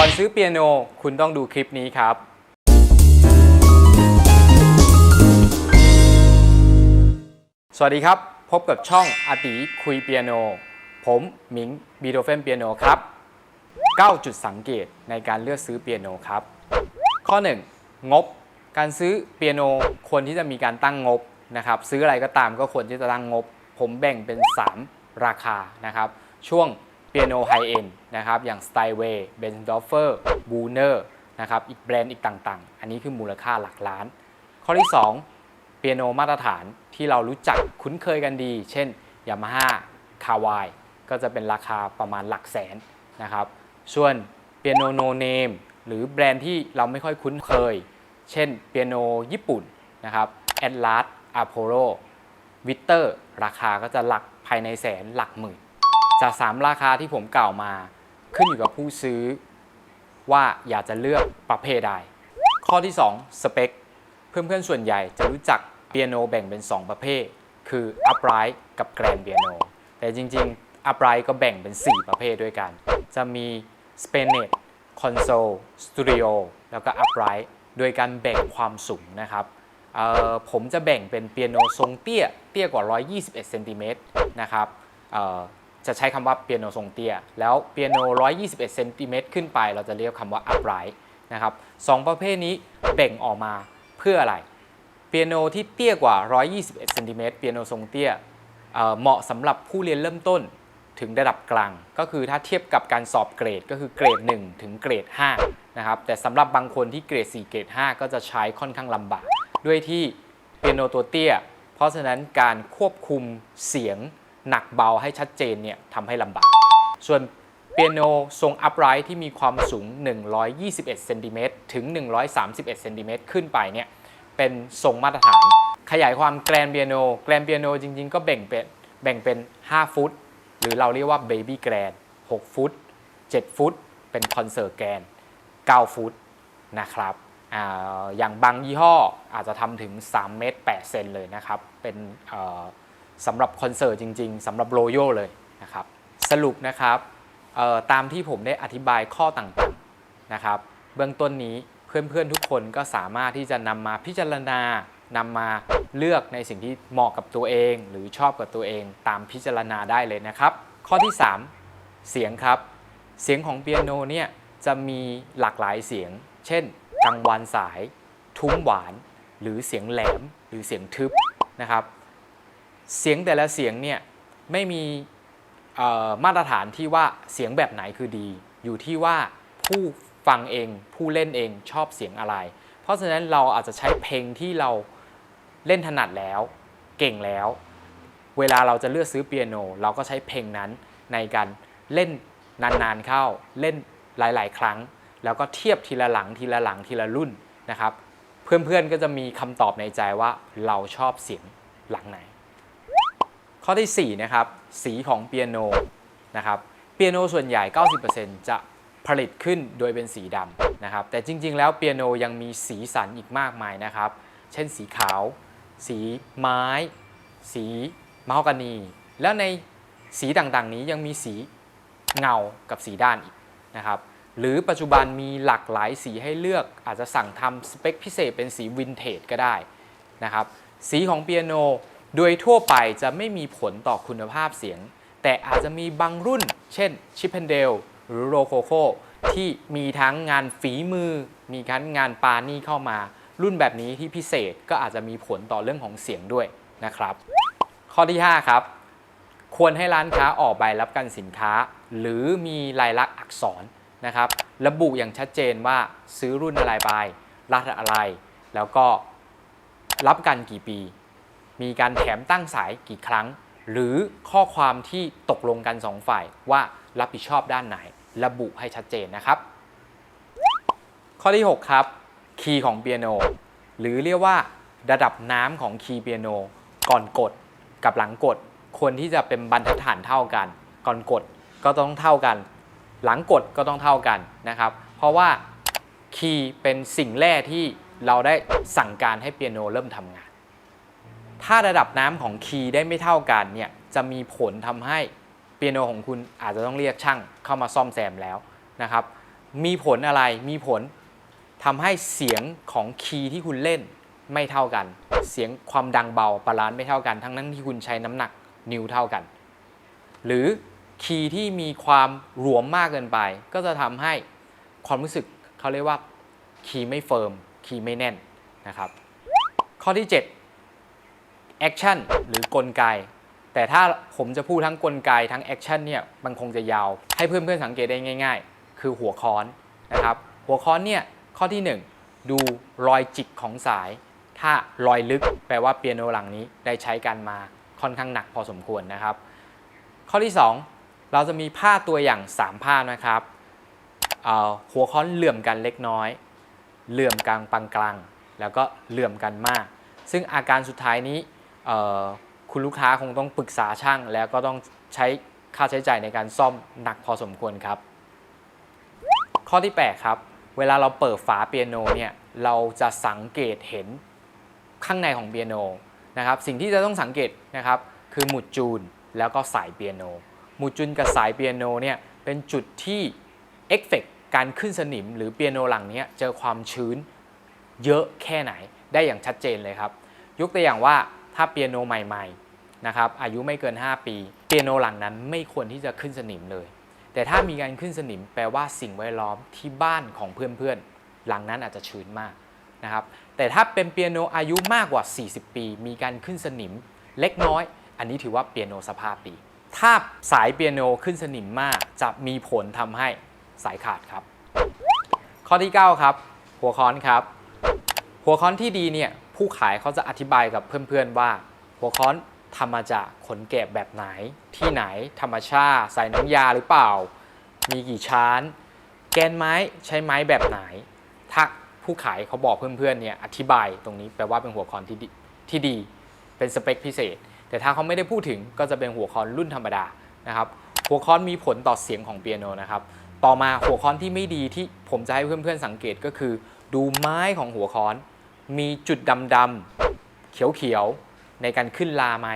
ก่อนซื้อเปียโนคุณต้องดูคลิปนี้ครับ สวัสดีครับ พบกับช่องอาติคุยเปียโน ผมหมิงบีโดเฟนเปียโนครับ 9 จุดสังเกตในการเลือกซื้อเปียโนครับ ข้อ 1 งบ การซื้อเปียโนควรที่จะมีการตั้งงบนะครับ ซื้ออะไรก็ตามก็ควรที่จะตั้งงบ ผมแบ่งเป็น 3 ราคานะครับ ช่วง เปียโนไฮเอ็นนะครับอย่าง Steinway b e n d o r f e r b u n e r นะครับอีกแบรนด์อีกต่างๆ อันนี้คือมูลค่าหลักล้าน ข้อที่ 2 เปียโนมาตรฐานที่เรารู้จักคุ้นเคยกันดี เช่น Yamaha k a w a i ก็จะเป็นราคาประมาณหลักแสนนะครับส่วนเปียโนโนเนมหรือแบรนด์ที่เราไม่ค่อยคุ้นเคย เช่นเปียโนญี่ปุ่นนะครับ Atlas Apollo v i c t o r ราคาก็จะหลักภายในแสนหลักหมื่น จาก 3 ราคาที่ผมกล่าวมา ขึ้นอยู่กับผู้ซื้อ ว่าอยากจะเลือกประเภทใด ข้อที่ 2 สเปค เพื่อนๆส่วนใหญ่จะรู้จักเปียโนแบ่งเป็น 2 ประเภท คือ upright กับ grand piano แต่จริงๆ upright ก็แบ่งเป็น 4 ประเภทด้วยกัน จะมี spinet console studio แล้วก็ upright โดยการแบ่งความสูงนะครับผมจะแบ่งเป็นเปียโนทรงเตี้ย เตี้ยกว่า 121 เซนติเมตรนะครับ จะใช้คำว่าเปียโนทรงเตี้ย แล้วเปียโน 121เซนติเมตรขึ้นไปเราจะเรียกคำว่า upright นะครับสองประเภทนี้แบ่งออกมาเพื่ออะไร เปียโนที่เตี้ยกว่า 121เซนติเมตรเปียโนทรงเตี้ยเเหมาะสำหรับผู้เรียนเริ่มต้นถึงระดับกลาง ก็คือถ้าเทียบกับการสอบเกรดก็คือเกรด 1 ถึงเกรด5นะครับแต่สำหรับบางคนที่เกรด 4 เกรด 5 ก็จะใช้ค่อนข้างลำบาก ด้วยที่เปียโนตัวเตี้ย เพราะฉะนั้นการควบคุมเสียง หนักเบาให้ชัดเจนเนี่ยทำให้ลำบาก ส่วนเปียโนทรงอัพไรท์ที่มีความสูง 121เซนติเมตรถึง 131เซนติเมตรขึ้นไปเนี่ยเป็นทรงมาตรฐาน ขยายความแกรนเปียโนแกรนเปียโนจริง ๆ ก็แบ่งเป็นแบ่งเป็น 5 ฟุต หรือเราเรียกว่าเบบี้แกรน6ฟุต 7 ฟุต เป็นคอนเสิร์ตแกรน9ฟุตนะครับอาอย่างบางยี่ห้ออาจจะทำถึง 3 เมตร 8 เซนเลยนะครับ เป็นเอ่อ สำหรับคอนเสิร์ตจริง ๆสำหรับโรโยเลยนะครับสรุปนะครับตามที่ผมได้อธิบายข้อต่างๆนะครับเบื้องต้นนี้เพื่อนๆทุกคนก็สามารถที่จะนำมาพิจารณานำมาเลือกในสิ่งที่เหมาะกับตัวเอง หรือชอบกับตัวเองตามพิจารณาได้เลยนะครับ ข้อที่ 3 เสียงครับ เสียงของเปียโนเนี่ยจะมีหลากหลายเสียง เช่นกังวานสาย ทุ้มหวาน หรือเสียงแหลม หรือเสียงทึบนะครับ เสียงแต่ละเสียงเนี่ยไม่มีมาตรฐานที่ว่าเสียงแบบไหนคือดี อยู่ที่ว่าผู้ฟังเองผู้เล่นเองชอบเสียงอะไร เพราะฉะนั้นเราอาจจะใช้เพลงที่เราเล่นถนัดแล้ว เก่งแล้ว เวลาเราจะเลือกซื้อเปียโน เราก็ใช้เพลงนั้นในการเล่นนานๆเข้า เล่นหลายๆ ครั้ง แล้วก็เทียบทีละหลังทีละหลังทีละรุ่นนะครับ เพื่อนๆก็จะมีคำตอบในใจว่าเราชอบเสียงหลังไหน ข้อที่4นะครับสีของเปียโนนะครับเปียโนส่วนใหญ่ 90%จะผลิตขึ้นโดยเป็นสีดำนะครับแต่จริง ๆ แล้วเปียโนยังมีสีสันอีกมากมายนะครับ เช่นสีขาว สีไม้ สีมะฮอกกานี แล้วในสีต่างๆนี้ยังมีสีเงากับสีด้านอีกนะครับหรือปัจจุบันมีหลากหลายสีให้เลือกอาจจะสั่งทำสเปคพิเศษเป็นสีวินเทจก็ได้นะครับสีของเปียโน โดยทั่วไปจะไม่มีผลต่อคุณภาพเสียง แต่อาจจะมีบางรุ่น เช่นชิปเพนเดลหรือโรโคโคที่มีทั้งงานฝีมือ มีทั้งงานปานี่เข้ามา รุ่นแบบนี้ที่พิเศษก็อาจจะมีผลต่อเรื่องของเสียงด้วยนะครับ ข้อที่ 5 ครับ ควรให้ร้านค้าออกใบรับการสินค้า หรือมีลายลักษณ์อักษรนะครับ ระบุอย่างชัดเจนว่าซื้อรุ่นอะไรไปรหัสอะไร แล้วก็รับกันกี่ปี มีการแถมตั้งสายกี่ครั้ง หรือข้อความที่ตกลงกันสองฝ่ายว่ารับผิดชอบด้านไหน ระบุให้ชัดเจนนะครับ ข้อที่ 6 ครับ คีย์ของเปียโน หรือเรียกว่าระดับน้ำของคีย์เปียโน ก่อนกดกับหลังกด ควรที่จะเป็นบรรทัดฐานเท่ากัน ก่อนกดก็ต้องเท่ากัน หลังกดก็ต้องเท่ากันนะครับ เพราะว่าคีย์เป็นสิ่งแรกที่เราได้สั่งการให้เปียโนเริ่มทำงาน ถ้าระดับน้ำของคีย์ได้ไม่เท่ากันเนี่ยจะมีผลทำให้เปียโนของคุณอาจจะต้องเรียกช่างเข้ามาซ่อมแซมแล้วนะครับ มีผลอะไรมีผลทำให้เสียงของคีย์ที่คุณเล่นไม่เท่ากัน เสียงความดังเบาบาลานซ์ไม่เท่ากัน ทั้งนั้นที่คุณใช้น้ำหนักนิ้วเท่ากัน หรือคีย์ที่มีความหลวมมากเกินไป ก็จะทำให้ความรู้สึกเขาเรียกว่าคีย์ไม่เฟิร์มคีย์ไม่แน่นนะครับ ข้อที่ 7 แอคชั่นหรือกลไก แต่ถ้าผมจะพูดทั้งกลไกทั้งแอคชั่นเนี่ยมันคงจะยาว ให้เพื่อนๆสังเกตได้ง่าย ๆ คือหัวค้อนนะครับหัวค้อนเนี่ยข้อที่ 1 ดูรอยจิกของสาย ถ้ารอยลึกแปลว่าเปียโนหลังนี้ได้ใช้กันมาค่อนข้างหนักพอสมควรนะครับ ข้อที่ 2 เราจะมีผ้าตัวอย่าง 3 ผ้านะครับหัวค้อนเหลื่อมกันเล็กน้อย เหลื่อมกลางปานกลาง แล้วก็เหลื่อมกันมาก ซึ่งอาการสุดท้ายนี้ คุณลูกค้าคงต้องปรึกษาช่าง แล้วก็ต้องใช้ค่าใช้จ่ายในการซ่อมหนักพอสมควรครับ ข้อที่ 8 ครับ เวลาเราเปิดฝาเปียโนเนี่ยเราจะสังเกตเห็นข้างในของเปียโนนะครับสิ่งที่จะต้องสังเกตนะครับคือหมุดจูนแล้วก็สายเปียโนหมุดจูนกับสายเปียโนเนี่ยเป็นจุดที่เอฟเฟกการขึ้นสนิมหรือเปียโนหลังเนี้ยเจอความชื้นเยอะแค่ไหนได้อย่างชัดเจนเลยครับ ยกตัวอย่างว่า ถ้าเปียโนใหม่ๆนะครับอายุไม่เกิน 5 ปี เปียโนหลังนั้นไม่ควรที่จะขึ้นสนิมเลย แต่ถ้ามีการขึ้นสนิมแปลว่าสิ่งแวดล้อมที่บ้านของเพื่อนๆ หลังนั้นอาจจะชื้นมากนะครับแต่ถ้าเป็นเปียโนอายุมากกว่า 40 ปี มีการขึ้นสนิมเล็กน้อย อันนี้ถือว่าเปียโนสภาพดี ถ้าสายเปียโนขึ้นสนิมมากจะมีผลทำให้สายขาดครับ ข้อที่ 9 ครับ หัวค้อนครับ หัวค้อนที่ดีเนี่ย ผู้ขายเขาจะอธิบายกับเพื่อนๆว่า หัวค้อนทำมาจากขนแกะแบบไหน ที่ไหนธรรมชาติ ใส่น้ำยาหรือเปล่า มีกี่ชั้น แกนไม้ใช้ไม้แบบไหน ถ้าผู้ขายเขาบอกเพื่อนๆเนี่ยอธิบายตรงนี้แปลว่าเป็นหัวค้อนที่ดีที่ดี เป็นสเปคพิเศษ แต่ถ้าเขาไม่ได้พูดถึงก็จะเป็นหัวค้อนรุ่นธรรมดานะครับหัวค้อนมีผลต่อเสียงของเปียโนนะครับต่อมาหัวค้อนที่ไม่ดีที่ผมจะให้เพื่อนๆสังเกตก็คือ ดูไม้ของหัวค้อน มีจุดดำๆเขียวๆในการขึ้นลาไหม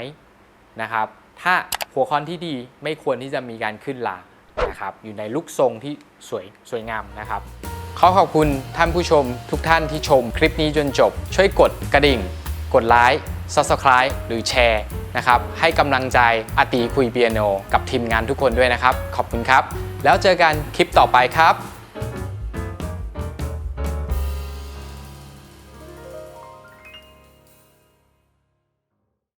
นะครับ ถ้าหัวค้อนที่ดีไม่ควรที่จะมีการขึ้นลานะครับ อยู่ในลุกทรงที่สวยสวยงามนะครับ ขอขอบคุณท่านผู้ชมทุกท่านที่ชมคลิปนี้จนจบ ช่วยกดกระดิ่ง กดไลค์ Subscribe หรือแชร์นะครับ ให้กำลังใจอาตีคุยเปียโน กับทีมงานทุกคนด้วยนะครับ ขอบคุณครับ แล้วเจอกันคลิปต่อไปครับ